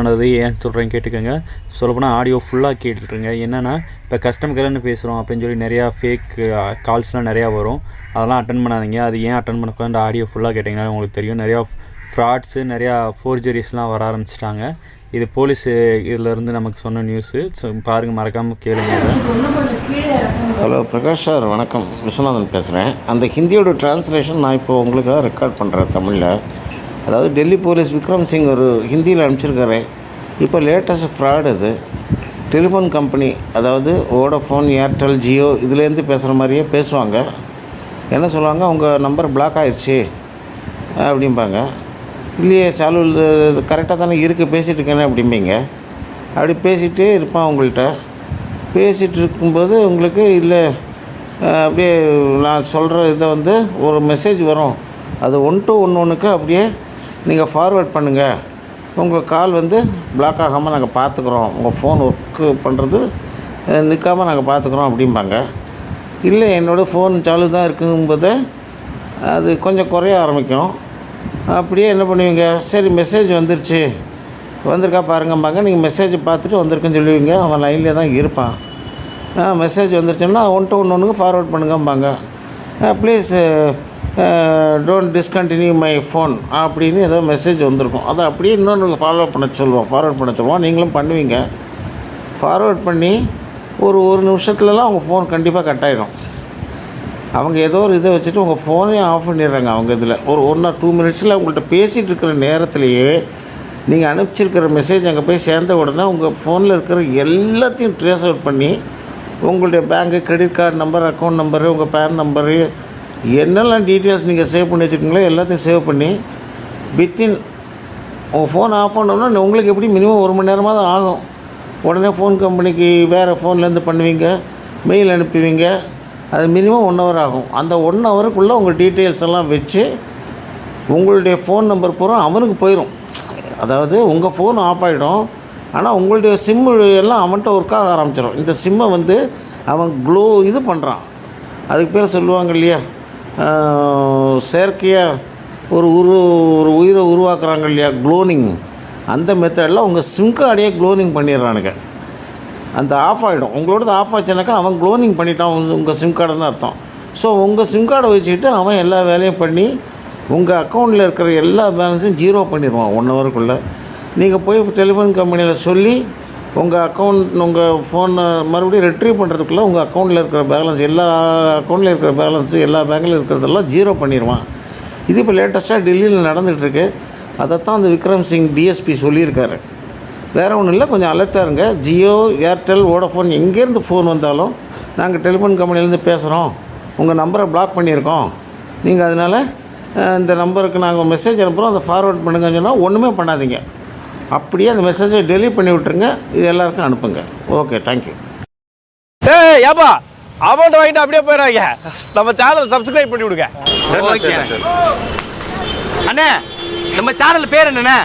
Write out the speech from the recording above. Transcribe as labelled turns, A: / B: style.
A: ஆனது ஏன் சொல்கிறேன் கேட்டுக்கோங்க. சொல்லப்போனால் ஆடியோ ஃபுல்லாக கேட்டுருங்க என்னென்னா இப்போ கஸ்டமர் கேர்னு பேசுகிறோம் அப்படின்னு சொல்லி நிறையா ஃபேக் கால்ஸ்லாம் uh, நிறையா வரும். அதெல்லாம் அட்டன் பண்ணாதீங்க. அது ஏன் அட்டன் பண்ணக்கூடாது அந்த ஆடியோ ஃபுல்லாக கேட்டிங்கன்னா உங்களுக்கு தெரியும். நிறையா ஃப்ராட்ஸு நிறையா ஃபோர்ஜரிஸ்லாம் வர ஆரம்பிச்சிட்டாங்க. இது போலீஸ் இதிலேருந்து நமக்கு சொன்ன நியூஸு ஸோ பாருங்கள் மறக்காமல் கேளுங்க.
B: ஹலோ பிரகாஷ் சார் வணக்கம். விஸ்வநாதன் பேசுகிறேன் அந்த ஹிந்தியோட டிரான்ஸ்லேஷன் நான் இப்போ உங்களுக்காக ரெக்கார்ட் பண்ணுறேன் தமிழில். அதாவது டெல்லி போலீஸ் விக்ரம் சிங் ஒரு ஹிந்தியில் அனுப்பிச்சிருக்காரு. இப்போ லேட்டஸ்ட் ஃப்ராட் இது. டெலிஃபோன் கம்பெனி அதாவது வோடஃபோன் ஏர்டெல் ஜியோ இதுலேருந்து பேசுகிற மாதிரியே பேசுவாங்க. என்ன சொல்லுவாங்க? உங்கள் நம்பர் பிளாக் ஆயிடுச்சு அப்படிம்பாங்க. இல்லையே சாலு கரெக்டாக தானே இருக்குது பேசிகிட்டு இருக்கேனே அப்படிம்பீங்க. அப்படி பேசிகிட்டே இருப்பான் உங்கள்கிட்ட பேசிகிட்டு இருக்கும்போது உங்களுக்கு இல்லை அப்படியே நான் சொல்கிற இதை வந்து ஒரு மெசேஜ் வரும். அது ஒன் டு ஒன் ஒன்றுக்கு அப்படியே நீங்கள் ஃபார்வேர்ட் பண்ணுங்கள் உங்கள் கால் வந்து பிளாக் ஆகாமல் நாங்கள் பார்த்துக்குறோம் உங்கள் ஃபோன் ஒர்க்கு பண்ணுறது நிற்காமல் நாங்கள் பார்த்துக்குறோம் அப்படிம்பாங்க. இல்லை என்னோடய ஃபோன் சாலு தான் இருக்குங்கும்போது அது கொஞ்சம் குறைய ஆரம்பிக்கும். அப்படியே என்ன பண்ணுவீங்க? சரி மெசேஜ் வந்துருச்சு. வந்திருக்கா பாருங்கம்பாங்க. நீங்கள் மெசேஜ் பார்த்துட்டு வந்திருக்குன்னு சொல்லுவீங்க. அவன் லைன்லேயே தான் இருப்பான். மெசேஜ் வந்துருச்சுன்னா ஒன் டு ஒன்று ஒன்றுக்கு forward பண்ணுங்கம்பாங்க please don't discontinue my phone அப்படின்னு ஏதோ மெசேஜ் வந்திருக்கும். அதை அப்படியே இன்னொன்று ஃபாலோ பண்ண சொல்லுவோம். ஃபார்வர்ட் பண்ண சொல்லுவோம். நீங்களும் பண்ணுவீங்க. ஃபார்வர்ட் பண்ணி ஒரு ஒரு நிமிஷத்துலலாம் அவங்க ஃபோன் கண்டிப்பாக கட் ஆயிடும் அவங்க ஏதோ ஒரு இதை வச்சுட்டு உங்கள் ஃபோனையும் ஆஃப் பண்ணிடுறாங்க அவங்க இதில். ஒரு ஒன் ஆர் டூ மினிட்ஸில் அவங்கள்ட்ட பேசிகிட்டு இருக்கிற நேரத்துலையே நீங்கள் அனுப்பிச்சிருக்கிற மெசேஜ் அங்கே போய் சேர்ந்த உடனே உங்கள் ஃபோனில் இருக்கிற எல்லாத்தையும் ட்ரேஸ் அவுட் பண்ணி உங்களுடைய பேங்க்கு credit card number account number உங்கள் பேன் நம்பரு என்னெல்லாம் டீட்டெயில்ஸ் நீங்கள் சேவ் பண்ணி வச்சுருக்கீங்களோ எல்லாத்தையும் சேவ் பண்ணி வித்தின் உங்கள் ஃபோன் ஆஃப் பண்ணோம்னா உங்களுக்கு எப்படி மினிமம் ஒரு மணி நேரமாக தான் ஆகும். உடனே ஃபோன் கம்பெனிக்கு வேறு ஃபோன்லேருந்து பண்ணுவீங்க மெயில் அனுப்புவீங்க அது மினிமம் ஒன் ஹவர் ஆகும். அந்த ஒன் ஹவருக்குள்ளே உங்கள் டீட்டெயில்ஸ் எல்லாம் வச்சு உங்களுடைய ஃபோன் நம்பர் பூரா அவனுக்கு போயிடும் அதாவது உங்கள் ஃபோன் ஆஃப் ஆகிடும் ஆனால் உங்களுடைய சிம்மு எல்லாம் அவன்கிட்ட ஒர்க் ஆக ஆரம்பிச்சிடும் இந்த சிம்மை வந்து அவன் க்ளோ இது பண்ணுறான் அதுக்கு பேர் சொல்லுவாங்க இல்லையா? செயற்கையாக ஒரு உரு ஒரு உயிரை உருவாக்குறாங்க இல்லையா? க்ளோனிங் அந்த மெத்தடில் உங்கள் சிம் கார்டையே க்ளோனிங் பண்ணிடுறானுங்க. அந்த ஆஃப் ஆகிடும் உங்களோடது ஆஃப் ஆச்சுனாக்கா அவன் க்ளோனிங் பண்ணிட்டான். உங்கள் சிம் கார்டுன்னு அர்த்தம். ஸோ உங்கள் சிம் கார்டை வச்சுக்கிட்டு அவன் எல்லா வேலையும் பண்ணி உங்கள் அக்கௌண்ட்டில் இருக்கிற எல்லா பேலன்ஸும் ஜீரோ பண்ணிடுவான். ஒன் ஹவருக்குள்ளே நீங்கள் போய் டெலிஃபோன் கம்பெனியில் சொல்லி உங்கள் அக்கௌண்ட் உங்கள் ஃபோனை மறுபடியும் ரெட்ரீவ் பண்ணுறதுக்குள்ளே உங்கள் அக்கௌண்ட்டில் இருக்கிற பேலன்ஸ் எல்லா அக்கௌண்ட்டில் இருக்கிற பேலன்ஸு எல்லா பேங்க்லையும் இருக்கிறதெல்லாம் ஜீரோ பண்ணிடுவான் இது இப்போ லேட்டஸ்ட்டாக டெல்லியில் நடந்துகிட்ருக்கு அதைத்தான் அந்த விக்ரம் சிங் டிஎஸ்பி சொல்லியிருக்காரு. வேறு ஒன்றும் இல்லை கொஞ்சம் அலர்ட்டாக இருங்க. ஜியோ ஏர்டெல் வோடஃபோன் எங்கேருந்து ஃபோன் வந்தாலும் நாங்கள் டெலிஃபோன் கம்பெனிலேருந்து பேசுகிறோம் உங்கள் நம்பரை பிளாக் பண்ணியிருக்கோம். நீங்கள் அதனால் இந்த நம்பருக்கு நாங்கள் மெசேஜ் அனுப்புகிறோம் அதை ஃபார்வர்ட் பண்ணுங்கன்னு சொன்னால் ஒன்றுமே பண்ணாதீங்க. அப்படியே அந்த மெசேஜை டெலீட் பண்ணி விட்ருங்க இது எல்லாருக்கும் அனுப்புங்க. ஓகே தேங்க்யூ
C: ஏய் ஏப்பா அமௌண்ட் வாங்கிட்டு அப்படியே போயிடாங்க நம்ம சேனல் சப்ஸ்கிரைப் பண்ணி விடுங்க.
D: ஓகே அண்ணே நம்ம சேனல் பேர் என்னண்ணே?